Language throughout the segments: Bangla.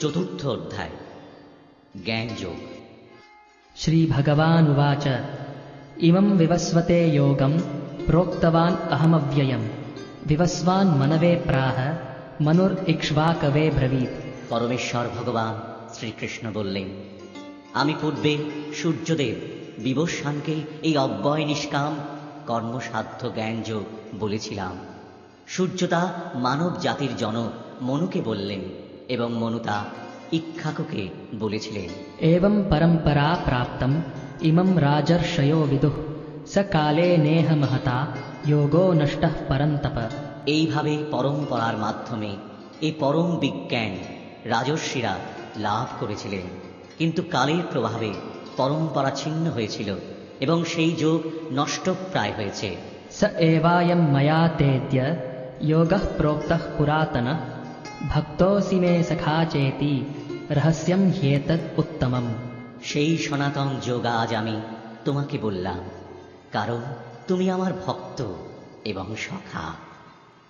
চতুর্থ অধ্যায় জ্ঞানযোগ श्रीभगवानुवाच इमं विवस्वते योगं प्रोक्तवान् अहमव्ययम् विवस्वान् मनवे प्राह मनुर्इक्ष्वाकवे ब्रवीत् পরমেশ্বর ভগবান শ্রীকৃষ্ণ বললেন আমি পূর্বে সূর্যদেব বিবস্বানকে এই অব্যয় নিষ্কাম কর্মসাধ্য জ্ঞানযোগ বলেছিলাম সূর্যতা মানব জাতির জনক মনুকে বললেন এবং মনুতা ইক্ষাকুকে বলেছিলেন এবং পরম্পরা প্রাপ্তম ইমম রাজর্ষয় বিদু সকালে নেহ মহতা যোগো নষ্ট পরন্তপ এইভাবে পরম্পরার মাধ্যমে এই পরম বিজ্ঞান রাজস্বীরা লাভ করেছিলেন। কিন্তু কালের প্রভাবে পরম্পরা ছিন্ন হয়েছিল এবং সেই যোগ নষ্ট প্রায় হয়েছে। স এবায়ম ময়া তেদ্য যোগ প্রোক্ত পুরাতন भक्तोऽसि मे सखा चेति रहस्यं ह्येतत् उत्तमम् সেই সনাতন যোগ আজ আমি তোমাকে বললাম কারণ তুমি আমার ভক্ত এবং সখা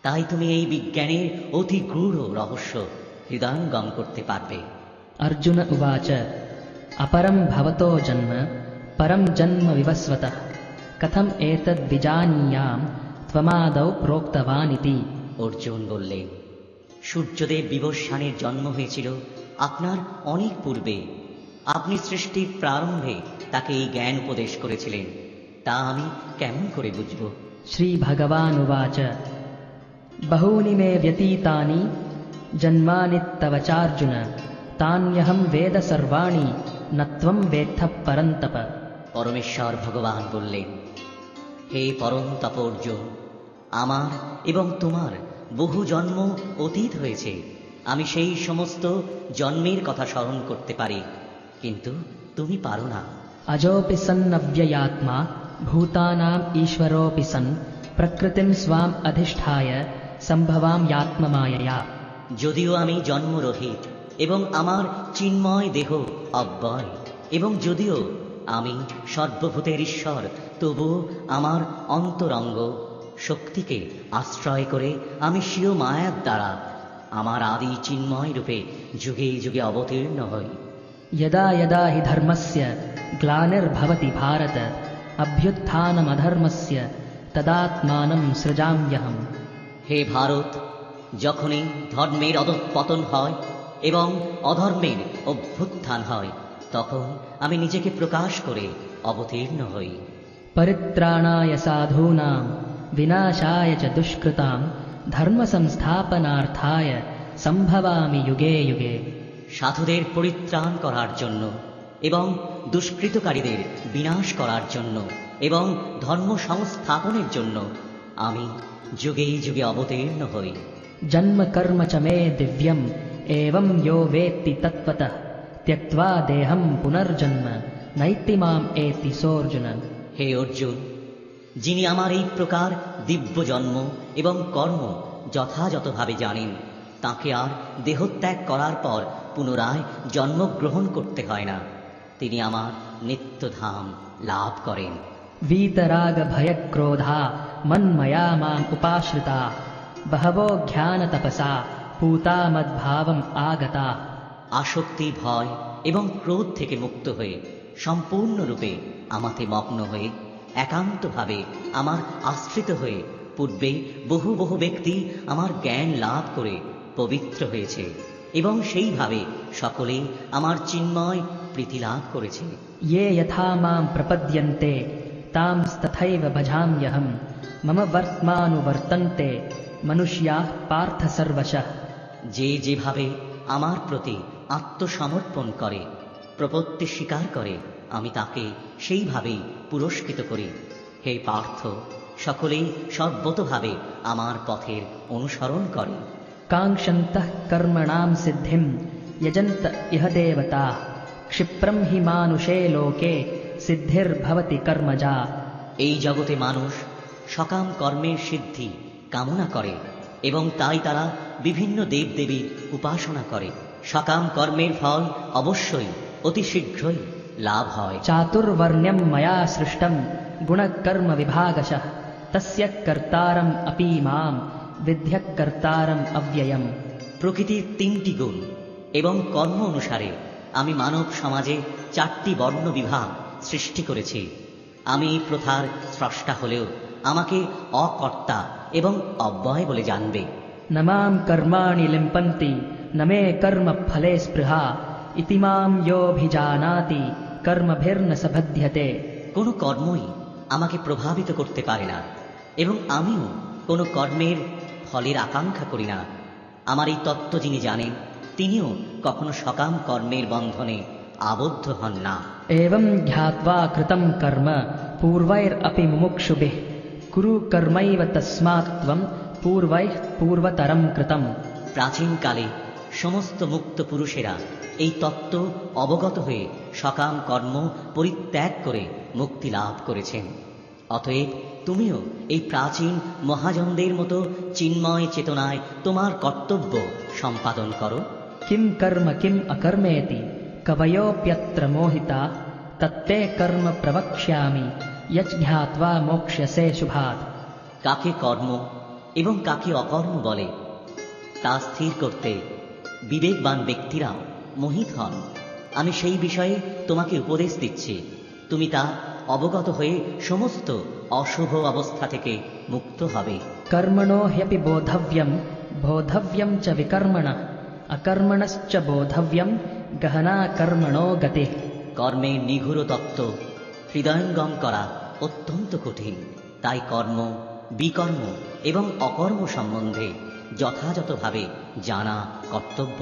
তাই তুমি এই বিজ্ঞানের অতি গূঢ় রহস্য হৃদয়ঙ্গম করতে পারবে अर्जुन उवाच अपरं भवतो जन्म परं जन्म विवस्वतः कथम् एतद्विजानीयां त्वमादौ प्रोक्तवानिति অর্জুন বললেন সূর্যদেব বিবস্বানের জন্ম হয়েছিল আপনার অনেক পূর্বে। আপনি সৃষ্টির প্রারম্ভে তাকে এই জ্ঞান উপদেশ করেছিলেন। তা আমি কেমন করে বুঝব? শ্রী ভগবান উবাচ বহূনি মে ব্যতীতানি জন্মানি তবচার্জুন তান্যহম বেদ সর্বাণী নত্বম বেথ পরন্তপ। পরমেশ্বর ভগবান বললেন হে পরম তপর্য আমার এবং তোমার বহু জন্ম অতীত হয়েছে। আমি সেই সমস্ত জন্মের কথা স্মরণ করতে পারি। কিন্তু তুমি পারো না। অজোপি সন্নব্যয়াত্মা ভূতানাম ঈশ্বরোপি সন প্রকৃতিম স্বাম অধিষ্ঠায় সম্ভবাম ইয়াত্মমায়া যদিও আমি জন্মরহিত এবং আমার চিন্ময় দেহ অব্যয় এবং যদিও আমি সর্বভূতের ঈশ্বর তবু আমার অন্তরঙ্গ শক্তিকে আশ্রয় করে আমি স্বীয় মায়ার দ্বারা আমার আদি চিন্ময় রূপে যুগে যুগে অবতীর্ণ হই यदा यदा हि धर्मस्य ग्लानिर्भवति भारत अभ्युत्थानमधर्मस्य तदात्मानं सृजाम्यहम् হে ভারত যখনই ধর্মের অধঃপতন হয় এবং অধর্মের অভ্যুত্থান হয় তখন আমি নিজেকে প্রকাশ করে অবতীর্ণ হই परित्राणाय साधूनां विनाशाय च दुष्कृतां धर्मसंस्थापनार्थाय सम्भवामि युगे युगे সাধুদের পরিত্রাণ করার জন্য এবং দুষ্কৃতকারীদের বিনাশ করার জন্য এবং ধর্ম সংস্থাপনের জন্য আমি যুগে যুগে অবতীর্ণ হই जन्म कर्म च मे दिव्यम् एवं यो वेत्ति तत्त्वतः त्यक्त्वा देहं पुनर्जन्म नैति माम् एति सोऽर्जुन হে অর্জুন যিনি আমার এই প্রকার দিব্য জন্ম এবং কর্ম যথাযথভাবে জানেন তাকে আর দেহত্যাগ করার পর পুনরায় জন্মগ্রহণ করতে হয় না তিনি আমার নিত্যধাম লাভ করেন वीतरागभयक्रोधा मन्मया माम् उपाश्रिता बहवो ज्ञानतपसा पूता मद्भावम् आगता আসক্তি ভয় এবং ক্রোধ থেকে মুক্ত হয়ে সম্পূর্ণরূপে আমাতে মগ্ন হয়ে একান্তভাবে আমার আশ্রিত হয়ে পূর্বে বহু বহু ব্যক্তি আমার জ্ঞান লাভ করে পবিত্র হয়েছে এবং সেইভাবে সকলে আমার চিন্ময় প্রীতি লাভ করেছে। ইয়ে যথা মাম প্রপদ্যন্তে তাম তথৈব ভজাম্যহম মম বর্তমানুবর্তন্তে মনুষ্যা পার্থ সর্বশ। যে যেভাবে আমার প্রতি আত্মসমর্পণ করে প্রপত্তি স্বীকার করে আমি তাকে সেইভাবেই পুরস্কৃত করি। হে পার্থ সকলেই সর্বতভাবে আমার পথের অনুসরণ করে। কাঙ্ক্ষন্তঃ কর্মণাম সিদ্ধিম যজন্ত ইহ দেবতা। ক্ষিপ্রম হি মানুষে লোকে সিদ্ধির্ভবতি কর্মজা। এই জগতে মানুষ সকাম কর্মের সিদ্ধি কামনা করে এবং তাই তারা বিভিন্ন দেবদেবী উপাসনা করে। সকাম কর্মের ফল অবশ্যই অতি শীঘ্রই লাভ হয় চাতুর্ণ্যম মায়া সৃষ্টম গুণকর্ম বিভাগশ তস্য কর্তারম অপি মাম বিদ্যকর্তারম অব্যয়ম প্রকৃতির তিনটি গুণ এবং কর্ম অনুসারে আমি মানব সমাজে চারটি বর্ণ বিভাগ সৃষ্টি করেছি। আমি প্রথার স্রষ্টা হলেও আমাকে অকর্তা এবং অব্যয় বলে জানবে। নমাম কর্মাণি লিম্পন্তি নমে কর্ম ফলে স্পৃহা ইতিমাম যোভিজানাতি কর্মভের সাধ্যতে কোনো কর্মই আমাকে প্রভাবিত করতে পারে না এবং আমিও কোনো কর্মের ফলের আকাঙ্ক্ষা করি না। আমার এই তত্ত্ব যিনি জানেন তিনিও কখনো সকাম কর্মের বন্ধনে আবদ্ধ হন না। এবং ধ্যাত্বা কৃতম কর্ম পূর্বৈর আপি মুমুক্ষুবে। কুরু কর্মৈব তস্মাত্বম পূর্বৈ পূর্বতরম কৃতম। প্রাচীনকালে সমস্ত মুক্ত পুরুষেরা এই তত্ত্ব অবগত হয়ে সকাম কর্ম পরিত্যাগ করে মুক্তি লাভ করেছেন। অতএব তুমিও এই প্রাচীন মহাজনদের মতো চিন্ময় চেতনায় তোমার কর্তব্য সম্পাদন করো। কিম কর্ম কিম অকর্মেতি কবয়োপ্যত্র মোহিতা তত্তে কর্ম প্রবক্ষ্যামি ইয়জ্ঞাত্বা মোক্ষ্যসে শুভাত কাকে কর্ম এবং কাকে অকর্ম বলে তা স্থির করতে বিবেকবান ব্যক্তিরা মোহিত হন। আমি সেই বিষয়ে তোমাকে উপদেশ দিচ্ছি। তুমি তা অবগত হয়ে সমস্ত অশুভ অবস্থা থেকে মুক্ত হবে। কর্মণো হ্যপি বোধব্যম বোধব্যম চ বিকর্মণ অকর্মণশ্চ বোধব্যম গহনা কর্মণো গতে। কর্মে নিঘুর তত্ত্ব হৃদয়ঙ্গম করা অত্যন্ত কঠিন। তাই কর্ম বিকর্ম এবং অকর্ম সম্বন্ধে যথাযথভাবে জানা কর্তব্য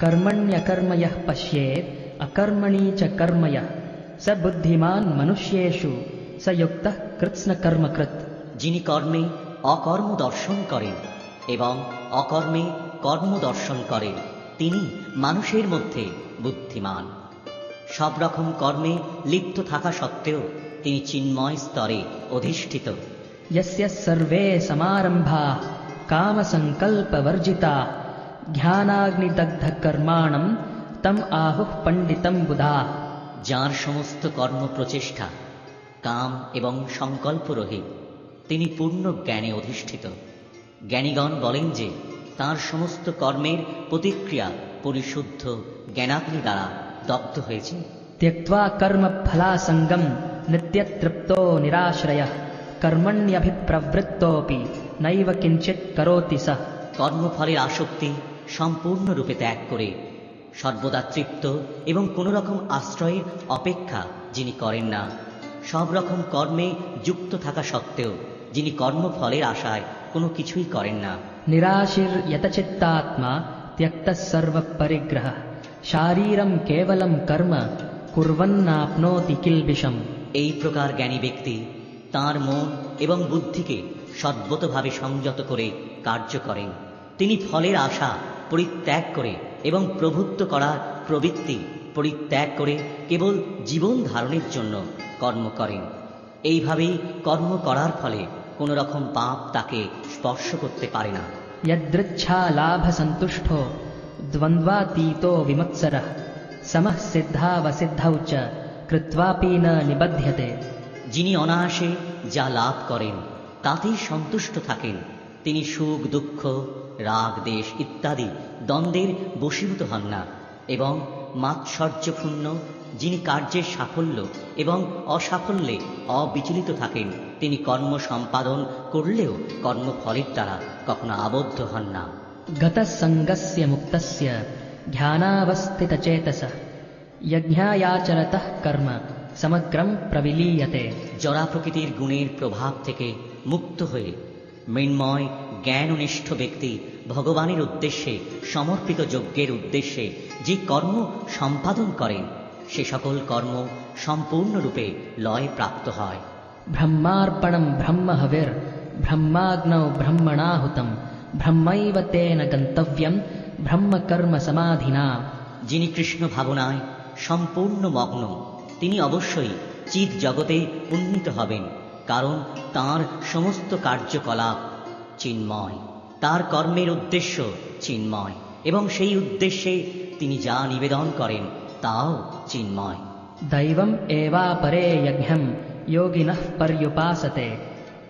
কর্মণ্যকর্ময় পশ্যে অকর্মণি চ কর্ময় স বুদ্ধিমান মনুষ্যেশু সযুক্ত কৃৎস্ন কর্মকৃত যিনি কর্মে অকর্ম দর্শন করেন এবং অকর্মে কর্ম দর্শন করেন তিনি মানুষের মধ্যে বুদ্ধিমান সব রকম কর্মে লিপ্ত থাকা সত্ত্বেও তিনি চিন্ময় স্তরে অধিষ্ঠিত। সর্বে সমারম্ভা कामसङ्कल्पवर्जिताः ज्ञानाग्निदग्धकर्माणं तम् आहुः पण्डितं बुधाः যার সমস্ত কর্ম প্রচেষ্টা কাম এবং সংকল্প রহিত তিনি পূর্ণ জ্ঞানে অধিষ্ঠিত জ্ঞানীগণ বলেন যে তার সমস্ত কর্মের প্রতিক্রিয়া পরিশুদ্ধ জ্ঞানাগ্নি দ্বারা দগ্ধ হয়েছে त्यक्त्वा कर्मफलासङ्गं नित्यतृप्तो निराश्रयः कर्मण्यभिप्रवृत्तोऽपि নৈব কিঞ্চিত করতি সহ কর্মফলের আসক্তি সম্পূর্ণরূপে ত্যাগ করে। সর্বদা তৃপ্ত এবং কোনোরকম আশ্রয়ের অপেক্ষা যিনি করেন না। সব রকম কর্মে যুক্ত থাকা সত্ত্বেও যিনি কর্মফলের আশায় কোনো কিছুই করেন না। নিরাশের ইয়তচিত্তাত্মা ত্যক্ত সর্বপরিগ্রহ। শারীরম কেবলম কর্ম কুর্বন্নাপ্নোতি কিলবিষম। এই প্রকার জ্ঞানী ব্যক্তি তার মন এবং বুদ্ধিকে সর্বতভাবে সংযত করে কার্য করেন তিনি ফলের আশা পরিত্যাগ করে এবং প্রভুত্ব করার প্রবৃত্তি পরিত্যাগ করে কেবল জীবন ধারণের জন্য কর্ম করেন এইভাবেই কর্ম করার ফলে কোনো রকম পাপ তাকে স্পর্শ করতে পারে না यदृच्छालाभसन्तुष्टो द्वन्द्वातीतो विमत्सरः समः सिद्धावसिद्धौ च कृत्वापि न निबध्यते যিনি অনায়াসে যা লাভ করেন তাতেই সন্তুষ্ট থাকেন। তিনি সুখ দুঃখ রাগ দেশ ইত্যাদি দ্বন্দ্বের বশীভূত হন না এবং মাৎসর্যপূর্ণ যিনি কার্যের সাফল্য এবং অসাফল্যে অবিচলিত থাকেন তিনি কর্ম সম্পাদন করলেও কর্মফলের দ্বারা কখনো আবদ্ধ হন না। গতসঙ্গস্য মুক্তস্য ধ্যানাবস্থিতচেতস কর্ম সমগ্রম প্রবিলীয়তে। জরা প্রকৃতির গুণের প্রভাব থেকে মুক্ত হয়ে মৃন্ময় জ্ঞাননিষ্ঠ ব্যক্তি ভগবানের উদ্দেশ্যে সমর্পিত যজ্ঞের উদ্দেশ্যে যে কর্ম সম্পাদন করেন সে সকল কর্ম সম্পূর্ণরূপে লয় প্রাপ্ত হয়। ব্রহ্মার্পণম ব্রহ্মহবির ব্রহ্মাগ্ন ব্রহ্মণাহুতম ব্রহ্মৈব তেন গন্তব্যম ব্রহ্মকর্ম সমাধিনা। যিনি কৃষ্ণ ভাবনায় সম্পূর্ণ মগ্ন তিনি অবশ্যই চিৎ জগতে উন্নীত হবেন। কারণ তার সমস্ত কার্যকলাপ চিন্ময় তার কর্মের উদ্দেশ্য চিন্ময় এবং সেই উদ্দেশ্যে তিনি যা নিবেদন করেন তাও চিন্ময় दैवम् एवापरे यज्ञं योगिनः पर्युपासते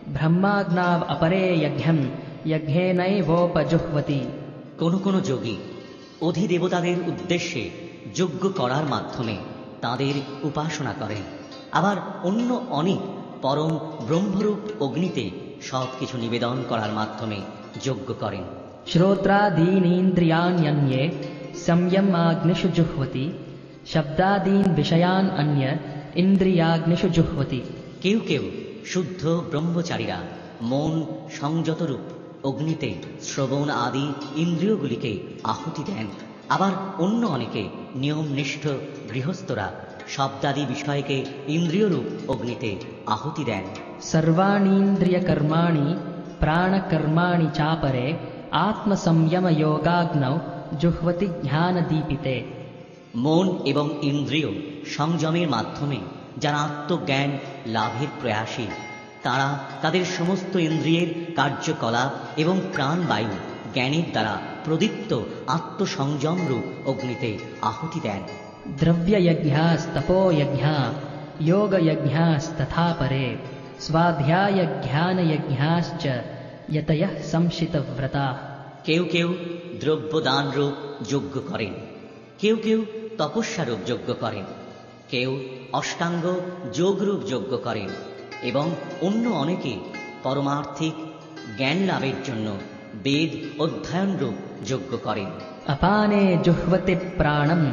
ब्रह्माग्नाव अपरे यज्ञं यज्ञेनैवोपजुह्वति কোনো কোনো যোগী অধিদেবতাদের উদ্দেশ্যে যজ্ঞ করার মাধ্যমে তাদের উপাসনা করেন আবার অন্য অনেক পরম ব্রহ্মরূপ অগ্নিতে সব কিছু নিবেদন করার মাধ্যমে যোগ্য করেন। শ্রোত্রাদীনীন্দ্রিয়ান্যন্যে সংযমাগ্নিষু জুহতি শব্দাদীন বিষয়ান অন্য ইন্দ্রিয়াগ্নিষু জুহতি কেউ কেউ শুদ্ধ ব্রহ্মচারীরা মন সংযতরূপ অগ্নিতে শ্রবণ আদি ইন্দ্রিয়গুলিকে আহুতি দেন। আবার অন্য অনেকে নিয়ম নিষ্ঠ গৃহস্থরা শব্দাদি বিষয়কে ইন্দ্রিয়রূপ অগ্নিতে আহুতি দেন। সর্বাণীন্দ্রিয় কর্মাণি প্রাণকর্মাণি চাপরে আত্মসংযম যোগাগ্ন জুহতি জ্ঞান দীপিতে মন এবং ইন্দ্রিয় সংযমের মাধ্যমে যারা আত্মজ্ঞান লাভের প্রয়াসী তারা তাদের সমস্ত ইন্দ্রিয়ের কার্যকলাপ এবং প্রাণবায়ু জ্ঞানের দ্বারা প্রদীপ্ত আত্মসংযমরূপ অগ্নিতে আহুতি দেন। द्रव्ययज्ञास्तपोयज्ञा योगयज्ञास्तथा परे स्वाध्यायज्ञानयज्ञाश्च यतयः संशितव्रताः কেউ কেউ দ্রব্যদান রূপ যজ্ঞ করেন কেউ কেউ তপস্যারূপ যজ্ঞ করেন কেউ অষ্টাঙ্গ যোগরূপ যজ্ঞ করেন এবং অন্য অনেকে পরমার্থিক জ্ঞান লাভের জন্য বেদ অধ্যয়ন রূপ যজ্ঞ করেন अपाने जुह्वति प्राणम्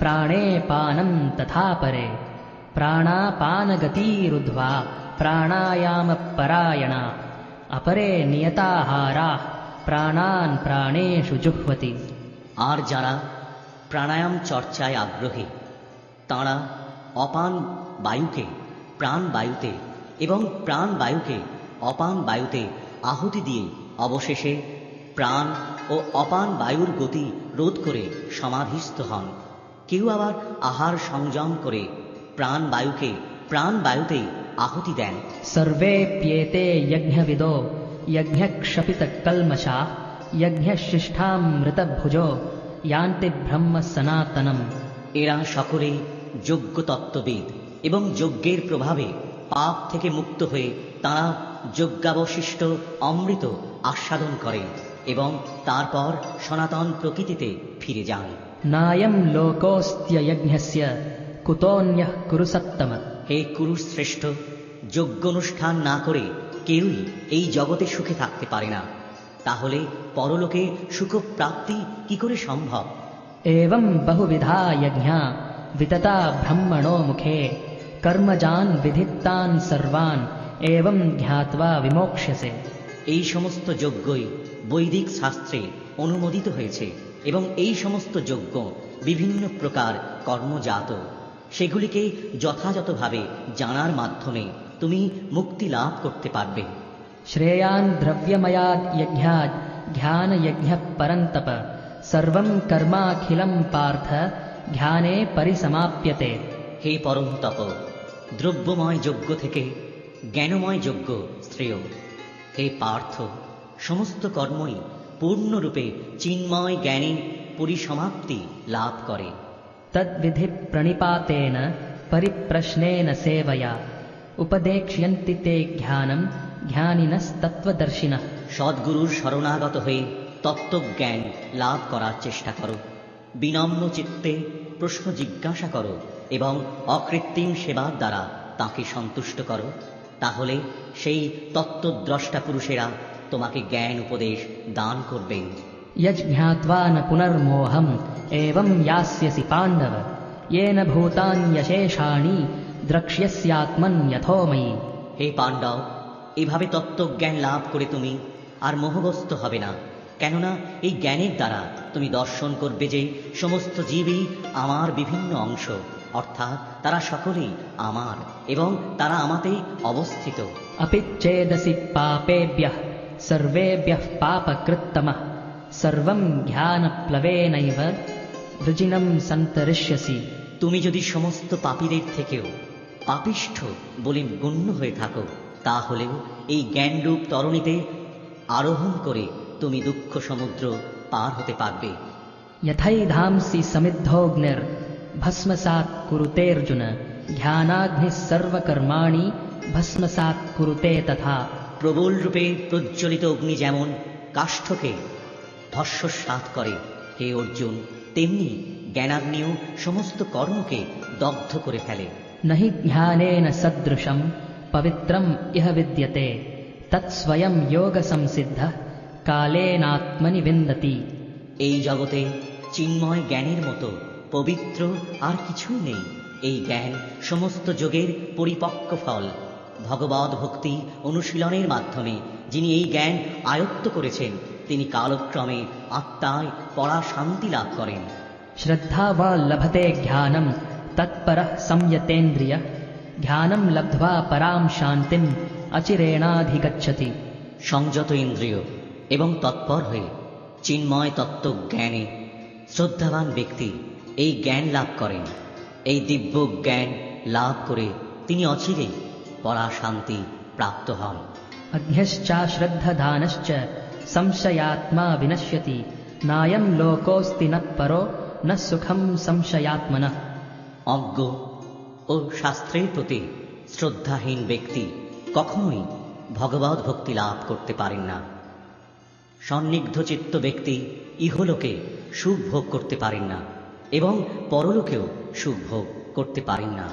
प्राणे पानं तथा परे प्राणापानगतिरुद्ध्वा प्राणायामपरायणा अपरे नियताहाराः प्राणान् प्राणेषु जुह्वति আর যারা প্রাণায়াম চর্চায় আগ্রহী তাঁরা অপান বায়ুকে প্রাণ বায়ুতে এবং প্রাণ বায়ুকে অপান বায়ুতে আহুতি দিয়ে অবশেষে প্রাণ ও অপান বায়ুর গতি রোধ করে সমাধিস্থ হন কেউ আবার আহার সংযম করে প্রাণ প্রাণবায়ুকে প্রাণবায়ুতেই আহুতি দেন। সর্বে পিয়েতে যজ্ঞবিদ যজ্ঞক্ষপিত কলমশা যজ্ঞশিষ্ঠামৃতভুজ ইয়ান্তে ব্রহ্ম সনাতনম। এরা সকলে যোগ্য তত্ত্ববিদ এবং যজ্ঞের প্রভাবে পাপ থেকে মুক্ত হয়ে তারা যজ্ঞাবশিষ্ট অমৃত আস্বাদন করেন এবং তারপর সনাতন প্রকৃতিতে ফিরে যান। নায়ম লোকস্ত্যযজ্ঞস্য কুতোন্য কুরুসত্তম হে কুরুশ্রেষ্ঠ শ্রেষ্ঠ যোগ্য অনুষ্ঠান না করে কেউই এই জগতে সুখে থাকতে পারে না। তাহলে পরলোকে সুখপ্রাপ্তি কি করে সম্ভব? এবং বহুবিধা যজ্ঞা বিততা ব্রহ্মণো মুখে কর্মজান বিধিত্তান সর্বান এবং জ্ঞাতবা বিমোক্ষসে এই সমস্ত যজ্ঞই বৈদিক শাস্ত্রে অনুমোদিত হয়েছে। এবং এই সমস্ত যজ্ঞ বিভিন্ন প্রকার কর্মজাত। সেগুলিকে যথাযথভাবে জানার মাধ্যমে তুমি মুক্তি লাভ করতে পারবে। শ্রেয়ান দ্রব্যময়াদ যজ্ঞাদ ধ্যান যজ্ঞ পরন্তপ। সর্বম কর্মাখিলম পার্থ ধ্যানে পরিসমাপ্যতে। হে পরন্তপ দ্রব্যময় যজ্ঞ থেকে জ্ঞানময় যজ্ঞ শ্রেয়। হে পার্থ সমস্ত কর্মই পূর্ণরূপে চিন্ময় জ্ঞানী পরিসমাপ্তি লাভ করে। তদ্বিধি প্রণিপাতেন পরিপ্রশ্নেন সেবয়া উপদেক্ষ্যন্তি জ্ঞানম জ্ঞানিনস্তত্ত্বদর্শিন। সদ্গুরুর শরণাগত হয়ে তত্ত্বজ্ঞান লাভ করার চেষ্টা করো। বিনম্ন চিত্তে প্রশ্ন জিজ্ঞাসা করো এবং অকৃত্রিম সেবার দ্বারা তাকে সন্তুষ্ট করো। তাহলে সেই তত্ত্বদ্রষ্টা পুরুষেরা তোমাকে জ্ঞান উপদেশ দান করবেন यज्ञात्वा न पुनर्मोहम् एवं यास्यसि पाण्डव येन भूतान्यशेषाणि द्रक्ष्यस्यात्मन्यथोमयि হে পাণ্ডব এভাবে তত্ত্বজ্ঞান লাভ করে তুমি আর মোহগ্রস্ত হবে না কেননা এই জ্ঞানের দ্বারা তুমি দর্শন করবে যে সমস্ত জীবই আমার বিভিন্ন অংশ অর্থাৎ তারা সকলেই আমার এবং তারা আমাতেই অবস্থিত अपि चेदसि पापेभ्यः सर्वेभ्यः पापकृत्तमः सर्वं ज्ञानप्लवेनैव वृजिनं सन्तरिष्यसि তুমি যদি সমস্ত পাপীদের থেকেও পাপিষ্ঠ বলে গণ্য হয়ে থাকো তাহলেও এই জ্ঞানরূপ তরণীতে আরোহণ করে তুমি দুঃখ সমুদ্র পার হতে পারবে यथैधांसि समिद्धोऽग्निर्भस्मसात् कुरुतेऽर्जुन ध्यानाग्निः सर्वकर्माणि भस्मसात् कुरुते तथा প্রবল রূপে প্রজ্বলিত অগ্নি যেমন কাষ্ঠকে ধস্যসাত করে হে অর্জুন তেমনি জ্ঞানাগ্নিও সমস্ত কর্মকে দগ্ধ করে ফেলে। নহি ধ্যানেন সদৃশম পবিত্রম ইহ বিদ্যতে তৎস্বয়ং যোগ সংসিদ্ধ কালেনাত্মনি বিন্দতি। এই জগতে চিন্ময় জ্ঞানের মতো পবিত্র আর কিছু নেই। এই জ্ঞান সমস্ত যোগের পরিপক্ক ফল। ভগবত ভক্তি অনুশীলনের মাধ্যমে যিনি এই জ্ঞান আয়ত্ত করেছেন তিনি কালক্রমে আত্মায় পড়া শান্তি লাভ করেন। শ্রদ্ধা বা লভতে জ্ঞানম তৎপর সংযতেন্দ্রিয়। জ্ঞানম লব্ধবা পরাম শান্তিম অচিরেণাধিগচ্ছতি। সংযত ইন্দ্রিয় এবং তৎপর হয়ে চিন্ময় তত্ত্ব জ্ঞানে শ্রদ্ধাবান ব্যক্তি এই জ্ঞান লাভ করেন। এই দিব্য জ্ঞান লাভ করে তিনি অচিরেই পরাশান্তি প্রাপ্ত হন। অগ্নিশ্চ শ্রদ্ধধানশ্চ সংশয়াত্মা বিনশ্যতি। নায়ম লোকোস্তি ন পর না সুখম সংশয়াত্মন। অজ্ঞ ও শাস্ত্রের প্রতি শ্রদ্ধাহীন ব্যক্তি কখনোই ভগবত ভক্তি লাভ করতে পারেন না। সন্নিগ্ধচিত্ত ব্যক্তি ইহলোকে সুখ ভোগ করতে পারেন না এবং পরলোকেও সুখ ভোগ করতে পারেন না।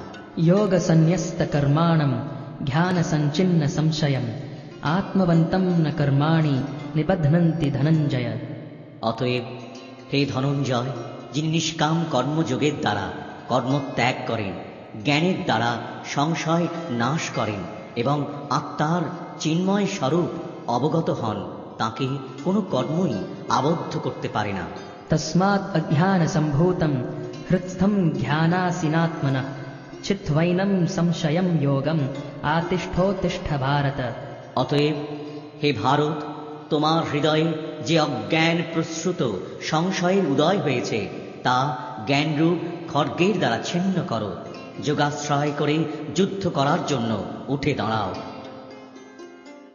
যোগ সন্ন্যস্ত কর্মাণম योगसन्न्यस्तकर्माणं ध्यानसञ्चिन्नसंशयम् आत्मवन्तं न कर्माणि निबध्नन्ति धनञ्जय অতএব হে ধনঞ্জয় যিনি নিষ্কাম কর্মযোগের দ্বারা কর্মত্যাগ করেন জ্ঞানের দ্বারা সংশয় নাশ করেন এবং আত্মার চিন্ময় স্বরূপ অবগত হন তাকে কোনো কর্মই আবদ্ধ করতে পারে না तस्मात् अज्ञानसम्भूतं हृत्स्थं ध्यानासिनात्मनः चित्वैनं संशयं योगम् আতিষ্ঠোতিষ্ঠ ভারত। অতএব, হে ভারত, তোমার হৃদয়ে যে অজ্ঞান প্রসূত সংশয়ের উদয় হয়েছে, তা জ্ঞানরূপ খড়্গের দ্বারা ছিন্ন করো। যোগাশ্রয় করে যুদ্ধ করার জন্য উঠে দাঁড়াও।